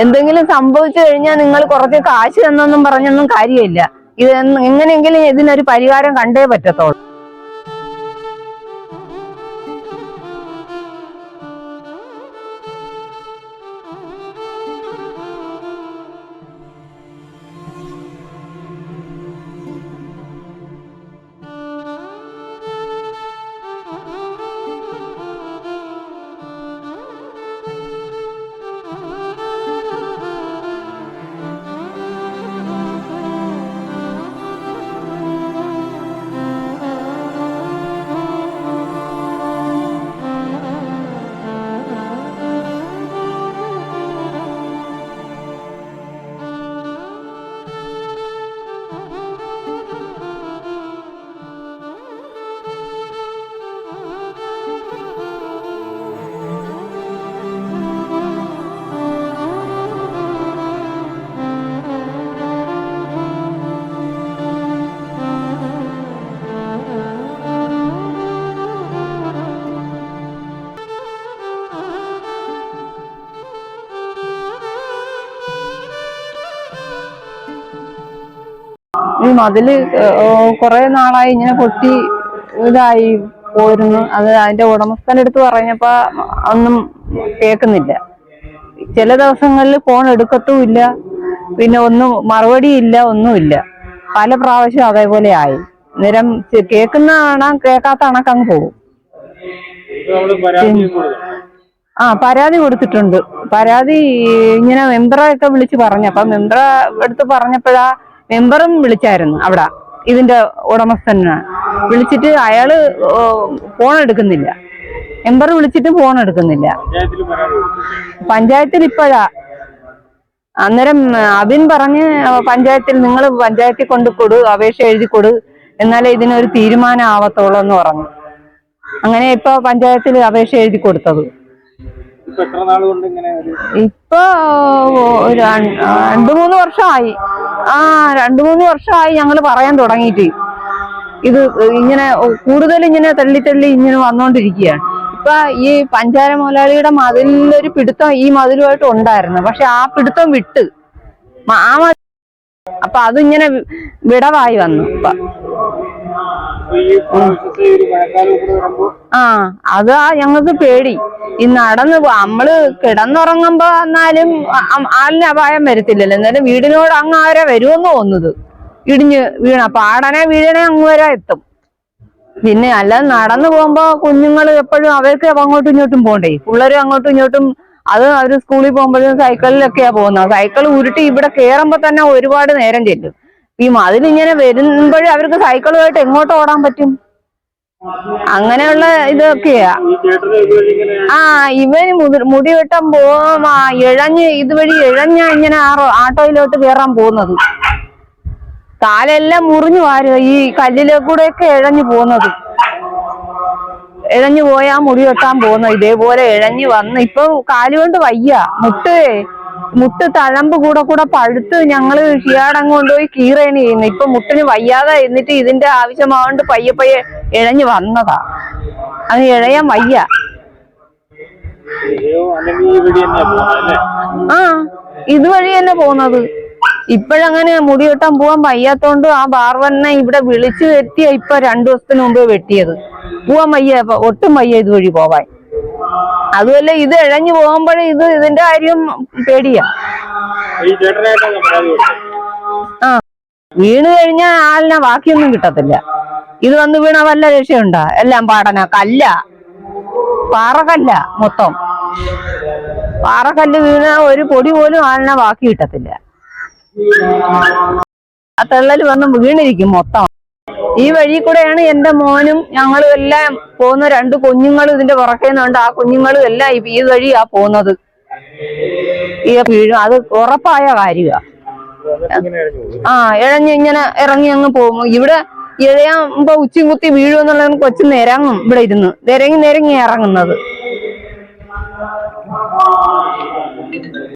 എന്തെങ്കിലും സംഭവിച്ചു കഴിഞ്ഞാൽ നിങ്ങൾ കുറച്ച് കാശ് തന്നൊന്നും പറഞ്ഞൊന്നും കാര്യമില്ല. ഇത് എങ്ങനെയെങ്കിലും ഇതിനൊരു പരിഹാരം കണ്ടേ പറ്റത്തുള്ളൂ. ഈ മതിൽ കുറെ നാളായി ഇങ്ങനെ പൊട്ടി ഇതായി പോയിരുന്നു അത് അതിന്റെ ഉടമസ്ഥന്റെ അടുത്ത് പറഞ്ഞപ്പോ ഒന്നും കേൾക്കുന്നില്ല. ചില ദിവസങ്ങളിൽ ഫോൺ എടുക്കത്തുമില്ല പിന്നെ ഒന്നും മറുപടി ഇല്ല ഒന്നുമില്ല. പല പ്രാവശ്യം അതേപോലെ ആയി. നേരം കേൾക്കുന്ന കാണാൻ കേൾക്കാത്ത കണക്കങ്ങ് പോകും. ആ പരാതി കൊടുത്തിട്ടുണ്ട്. പരാതി ഇങ്ങനെ മെമ്പറൊക്കെ വിളിച്ച് പറഞ്ഞു. അപ്പൊ മെമ്പറെ അടുത്ത് പറഞ്ഞപ്പോഴാ മെമ്പറും വിളിച്ചായിരുന്നു അവിടെ. ഇതിന്റെ ഉടമസ്ഥനാ വിളിച്ചിട്ട് അയാൾ ഫോൺ എടുക്കുന്നില്ല. മെമ്പർ വിളിച്ചിട്ട് ഫോൺ എടുക്കുന്നില്ല. പഞ്ചായത്തിൽ ഇപ്പോഴാ. അന്നേരം അബിൻ പറഞ്ഞ് പഞ്ചായത്തിൽ നിങ്ങൾ പഞ്ചായത്തിൽ കൊണ്ട് കൊടു അപേക്ഷ എഴുതി കൊടു എന്നാലേ ഇതിനൊരു തീരുമാനം ആവത്തുള്ളൂ എന്ന് പറഞ്ഞു. അങ്ങനെ ഇപ്പൊ പഞ്ചായത്തിൽ അപേക്ഷ എഴുതി കൊടുത്തത്. ഇപ്പൊ രണ്ടു മൂന്ന് വർഷമായി ആ രണ്ടു മൂന്ന് വർഷമായി ഞങ്ങൾ പറയാൻ തുടങ്ങിയിട്ട്. ഇത് ഇങ്ങനെ കൂടുതൽ ഇങ്ങനെ തള്ളി തള്ളി ഇങ്ങനെ വന്നുകൊണ്ടിരിക്കുകയാണ് ഇപ്പൊ ഈ പഞ്ചാര മുതലാളിയുടെ മതിലൊരു പിടുത്തം ഈ മതിലുമായിട്ട് ഉണ്ടായിരുന്നു. പക്ഷെ ആ പിടുത്തം വിട്ട് ആ അപ്പൊ അതിങ്ങനെ വിടവായി വന്നു. ആ അതാ ഞങ്ങൾക്ക് പേടി. ഈ നടന്ന് നമ്മൾ കിടന്നുറങ്ങുമ്പോ എന്നാലും ആളിന് അപായം വരത്തില്ലല്ലോ. എന്നാലും വീടിനോട് അങ്ങ് ആരെ വരുമെന്ന് തോന്നുന്നത്. ഇടിഞ്ഞ് വീണ പാടനെ വീഴണേ അങ്ങ് വരെ എത്തും. പിന്നെ അല്ലാതെ നടന്നു പോകുമ്പോ കുഞ്ഞുങ്ങൾ എപ്പോഴും അവർക്ക് അങ്ങോട്ടും ഇങ്ങോട്ടും പോകണ്ടേ പിള്ളേരും അങ്ങോട്ടും ഇങ്ങോട്ടും അത് അവർ സ്കൂളിൽ പോകുമ്പോഴും സൈക്കിളിലൊക്കെയാ പോകുന്നത്. സൈക്കിൾ ഉരുട്ടി ഇവിടെ കേറുമ്പോ തന്നെ ഒരുപാട് നേരം ചെല്ലും. ഈ മതിലിങ്ങനെ വരുമ്പോഴേ അവർക്ക് സൈക്കിളുമായിട്ട് എങ്ങോട്ട് ഓടാൻ പറ്റും? അങ്ങനെയുള്ള ഇതൊക്കെയാ. ആ ഇവന് മുടി വെട്ടാൻ പോവാ ഇഴഞ്ഞ് ഇതുവഴി ഇഴഞ്ഞ ഇങ്ങനെ ആട്ടോയിലോട്ട് കയറാൻ പോകുന്നത്. കാലെല്ലാം മുറിഞ്ഞു വാരുക ഈ കല്ലിലെ കൂടെയൊക്കെ ഇഴഞ്ഞു പോകുന്നത്. ഇഴഞ്ഞു പോയാ മുടി വെട്ടാൻ പോകുന്നത്. ഇതേപോലെ ഇഴഞ്ഞു വന്ന് ഇപ്പൊ കാലുകൊണ്ട് വയ്യ മുട്ട് മുട്ട് തഴമ്പ് കൂടെ കൂടെ പഴുത്ത് ഞങ്ങൾ ഷിയാടങ്ങ് കൊണ്ടുപോയി കീറേണ് ചെയ്യുന്നു ഇപ്പൊ മുട്ടിന് വയ്യാതെ എന്നിട്ട് ഇതിന്റെ ആവശ്യമാകൊണ്ട് പയ്യെ പയ്യെ ഇഴഞ്ഞു വന്നതാ. അത് ഇഴയാൻ വയ്യ. ആ ഇതുവഴി തന്നെ പോകുന്നത്. ഇപ്പോഴങ്ങനെ മുടി വെട്ടാൻ പോവാൻ വയ്യാത്തോണ്ട് ആ ബാർവനെ ഇവിടെ വിളിച്ചു വരുത്തിയ ഇപ്പൊ രണ്ടു ദിവസത്തിന് മുമ്പ് വെട്ടിയത്. പോവാൻ വയ്യ ഒട്ടും വയ്യ ഇതുവഴി പോവാൻ. അതുമല്ല ഇത് ഇഴഞ്ഞു പോകുമ്പോഴേ ഇത് ഇതിന്റെ കാര്യം പേടിയാ. ആ. വീണ് കഴിഞ്ഞാൽ ആളിനെ ബാക്കിയൊന്നും കിട്ടത്തില്ല. ഇത് വന്ന് വീണ വല്ല രക്ഷയുണ്ടാ? എല്ലാം പാടന കല്ല. പാറക്കല്ല മൊത്തം. പാറക്കല്ല് വീണ ഒരു പൊടി പോലും ആളിനെ ബാക്കി കിട്ടത്തില്ല. ആ തള്ളൽ വന്ന് വീണിരിക്കും മൊത്തം. ഈ വഴി കൂടെയാണ് എന്റെ മോനും ഞങ്ങളും എല്ലാം പോകുന്ന രണ്ട് കുഞ്ഞുങ്ങളും ഇതിന്റെ പുറകെ നിന്നുണ്ട്. ആ കുഞ്ഞുങ്ങളും എല്ലാം ഈ വഴിയാ പോകുന്നത്. ഈ വീഴും. അത് ഉറപ്പായ കാര്യ ആ ഇഴഞ്ഞ് ഇങ്ങനെ ഇറങ്ങി അങ്ങ് പോകും. ഇവിടെ ഇഴയാകുമ്പോ ഉച്ചയും കുത്തി വീഴുമെന്നുള്ളതിന് കൊച്ചു നിരങ്ങും ഇവിടെ ഇരുന്ന്. നിരങ്ങി നിരങ്ങി ഇറങ്ങുന്നത്.